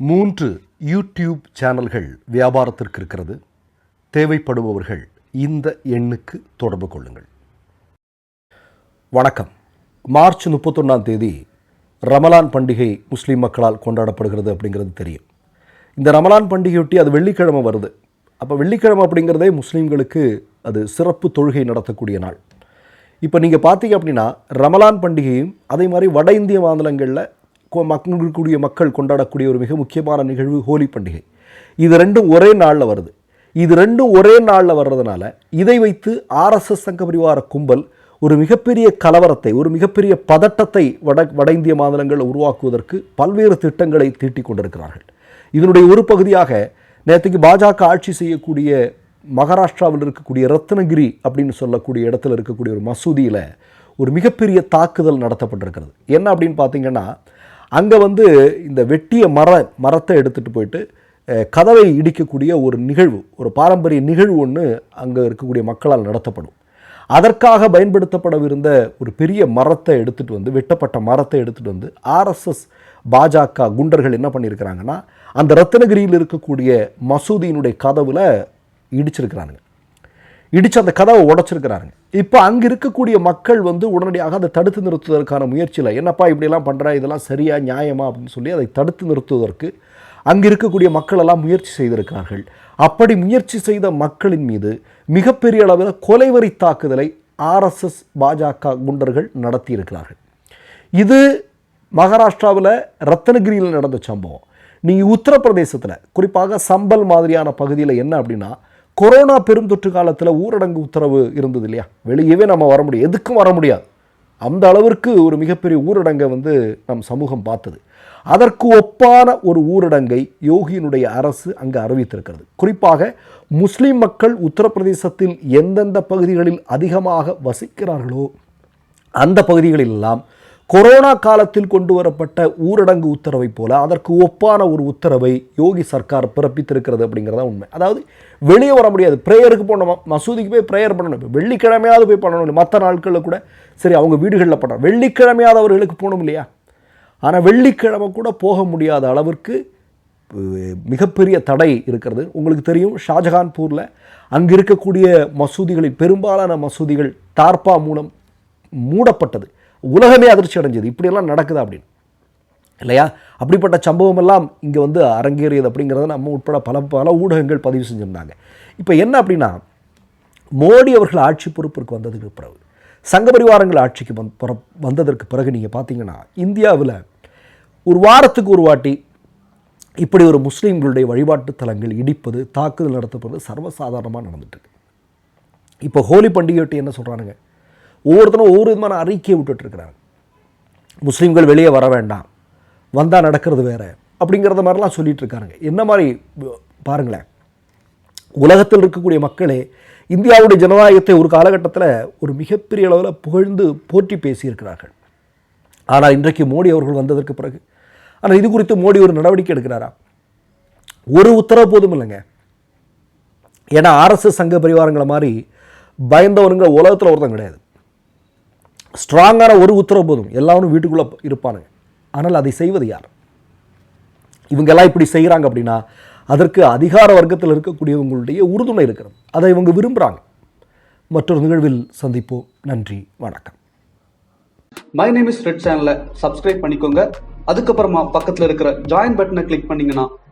மூன்று யூடியூப் சேனல்கள் வியாபாரத்திற்கு இருக்கிறது. தேவைப்படுபவர்கள் இந்த எண்ணுக்கு தொடர்பு கொள்ளுங்கள். வணக்கம். மார்ச் முப்பத்தொன்னாம் தேதி ரமலான் பண்டிகை முஸ்லீம் மக்களால் கொண்டாடப்படுகிறது அப்படிங்கிறது தெரியும். இந்த ரமலான் பண்டிகையொட்டி அது வெள்ளிக்கிழமை வருது. அப்போ வெள்ளிக்கிழமை அப்படிங்கிறதே முஸ்லீம்களுக்கு அது சிறப்பு தொழுகை நடத்தக்கூடிய நாள். இப்போ நீங்கள் பார்த்தீங்க அப்படின்னா ரமலான் பண்டிகையும் அதே மாதிரி வட இந்திய மாநிலங்களில் கொ- மக்கள் கொண்டாடக்கூடிய ஒரு மிக முக்கியமான நிகழ்வு ஹோலி பண்டிகை. இது ரெண்டும் ஒரே நாளில் வருது. இது ரெண்டும் ஒரே நாளில் வர்றதுனால இதை வைத்து ஆர்எஸ்எஸ் சங்க பரிவார கும்பல் ஒரு மிகப்பெரிய கலவரத்தை ஒரு மிகப்பெரிய பதட்டத்தை வட வட இந்திய மாநிலங்கள் உருவாக்குவதற்கு பல்வேறு திட்டங்களை தீட்டிக் கொண்டிருக்கிறார்கள். இதனுடைய ஒரு பகுதியாக நேற்றுக்கு பாஜக ஆட்சி செய்யக்கூடிய மகாராஷ்டிராவில் இருக்கக்கூடிய ரத்னகிரி அப்படின்னு சொல்லக்கூடிய இடத்துல இருக்கக்கூடிய ஒரு மசூதியில் ஒரு மிகப்பெரிய தாக்குதல் நடத்தப்பட்டிருக்கிறது. என்ன அப்படின்னு பார்த்தீங்கன்னா அங்கே வந்து இந்த வெட்டிய மர மரத்தை எடுத்துகிட்டு போயிட்டு கதவை இடிக்கக்கூடிய ஒரு நிகழ்வு ஒரு பாரம்பரிய நிகழ்வு ஒன்று அங்கே இருக்கக்கூடிய மக்களால் நடத்தப்படும். அதற்காக பயன்படுத்தப்படவிருந்த ஒரு பெரிய மரத்தை எடுத்துகிட்டு வந்து வெட்டப்பட்ட மரத்தை எடுத்துகிட்டு வந்து ஆர்எஸ்எஸ் பாஜக குண்டர்கள் என்ன பண்ணியிருக்கிறாங்கன்னா அந்த ரத்னகிரியில் இருக்கக்கூடிய மசூதியினுடைய கதவில் இடிச்சிருக்கிறானுங்க. இடித்து அந்த கதவை உடச்சிருக்கிறாருங்க. இப்போ அங்கே இருக்கக்கூடிய மக்கள் வந்து உடனடியாக அதை தடுத்து நிறுத்துவதற்கான முயற்சியில் என்னப்பா இப்படிலாம் பண்ணுறா இதெல்லாம் சரியா நியாயமா? அப்படின்னு சொல்லி அதை தடுத்து நிறுத்துவதற்கு அங்கே இருக்கக்கூடிய மக்களெல்லாம் முயற்சி செய்திருக்கிறார்கள். அப்படி முயற்சி செய்த மக்களின் மீது மிகப்பெரிய அளவில் கொலைவரி தாக்குதலை ஆர்எஸ்எஸ் பாஜக குண்டர்கள் நடத்தியிருக்கிறார்கள். இது மகாராஷ்டிராவில் ரத்தனகிரியில் நடந்த சம்பவம். நீங்கள் உத்தரப்பிரதேசத்தில் குறிப்பாக சம்பல் மாதிரியான பகுதியில் என்ன அப்படின்னா கொரோனா பெருந்தொற்று காலத்தில் ஊரடங்கு உத்தரவு இருந்தது இல்லையா? வெளியவே நம்ம வர முடியும் எதுக்கும் வர முடியாது. அந்த அளவிற்கு ஒரு மிகப்பெரிய ஊரடங்கை வந்து நம் சமூகம் பார்த்தது. அதற்கு ஒப்பான ஒரு ஊரடங்கை யோகியினுடைய அரசு அங்கு அறிவித்திருக்கிறது. குறிப்பாக முஸ்லீம் மக்கள் உத்தரப்பிரதேசத்தில் எந்தெந்த பகுதிகளில் அதிகமாக வசிக்கிறார்களோ அந்த பகுதிகளிலெல்லாம் கொரோனா காலத்தில் கொண்டு வரப்பட்ட ஊரடங்கு உத்தரவை போல அதற்கு ஒப்பான ஒரு உத்தரவை யோகி சர்க்கார் பிறப்பித்திருக்கிறது அப்படிங்கிறதா உண்மை. அதாவது வெளியே வர முடியாது. ப்ரேயருக்கு போனோம் மசூதிக்கு போய் ப்ரேயர் பண்ணணும். இப்போ வெள்ளிக்கிழமையாவது போய் பண்ணணும் இல்லை மற்ற நாட்களில் கூட சரி அவங்க வீடுகளில் பண்ணணும் வெள்ளிக்கிழமையாவது அவர்களுக்கு போகணும் இல்லையா? ஆனால் வெள்ளிக்கிழமை கூட போக முடியாத அளவிற்கு மிகப்பெரிய தடை இருக்கிறது. உங்களுக்கு தெரியும் ஷாஜஹான்பூரில் அங்கே இருக்கக்கூடிய மசூதிகளில் பெரும்பாலான மசூதிகள் டார்பா மூலம் மூடப்பட்டது. உலகமே அதிர்ச்சி அடைஞ்சது. இப்படியெல்லாம் நடக்குது அப்படின்னு. இல்லையா? அப்படிப்பட்ட சம்பவம் எல்லாம் இங்கே வந்து அரங்கேறியது அப்படிங்கிறத நம்ம உட்பட பல பல ஊடகங்கள் பதிவு செஞ்சுருந்தாங்க. இப்போ என்ன அப்படின்னா மோடி அவர்கள் ஆட்சி பொறுப்பிற்கு வந்ததுக்கு பிறகு சங்க பரிவாரங்கள் ஆட்சிக்கு வந் வந்ததற்கு பிறகு நீங்கள் பார்த்தீங்கன்னா இந்தியாவில் ஒரு வாரத்துக்கு ஒரு வாட்டி இப்படி ஒரு முஸ்லீம்களுடைய வழிபாட்டு தலங்கள் இடிப்பது தாக்குதல் நடத்தப்படுறது சர்வசாதாரணமாக நடந்துட்டு இருக்கு. இப்போ ஹோலி பண்டிகையொட்டி என்ன சொல்கிறானுங்க ஒவ்வொருத்தரும் ஒவ்வொரு விதமான அறிக்கையை விட்டுட்ருக்கிறாங்க முஸ்லீம்கள் வெளியே வர வேண்டாம். வந்தால் நடக்கிறது வேற. அப்படிங்கிறத மாதிரிலாம் சொல்லிட்டு இருக்காருங்க என்ன மாதிரி பாருங்களேன். உலகத்தில் இருக்கக்கூடிய மக்களே இந்தியாவுடைய ஜனநாயகத்தை ஒரு காலகட்டத்தில் ஒரு மிகப்பெரிய அளவில் புகழ்ந்து போற்றி பேசியிருக்கிறார்கள். ஆனால் இன்றைக்கு மோடி அவர்கள் வந்ததற்கு பிறகு ஆனால் இது குறித்து மோடி ஒரு நடவடிக்கை எடுக்கிறாரா? ஒரு உத்தரவு போதும் இல்லைங்க. ஏன்னா ஆர்எஸ்எஸ் சங்க பரிவாரங்களை மாதிரி பயந்தவனுங்க உலகத்தில் ஒருத்தன் கிடையாது. ஸ்ட்ராங்கான ஒரு உத்தரவு போதும். எல்லாரும் வீட்டுக்குள்ளே இருப்பானுங்க. ஆனால் அதை செய்வது யார்? இவங்கெல்லாம் இப்படி செய்கிறாங்க அப்படின்னா அதற்கு அதிகார வர்க்கத்தில் இருக்கக்கூடியவங்களுடைய உறுதுணை இருக்கிறது. அதை இவங்க விரும்புகிறாங்க மற்றொரு நிகழ்வில் சந்திப்போம். நன்றி வணக்கம். மை நேம் இஸ் ரெட் சேனலை சப்ஸ்கிரைப் பண்ணிக்கோங்க. அதுக்கப்புறமா பக்கத்தில் இருக்கிற ஜாயின் பட்டனை கிளிக் பண்ணிங்கன்னா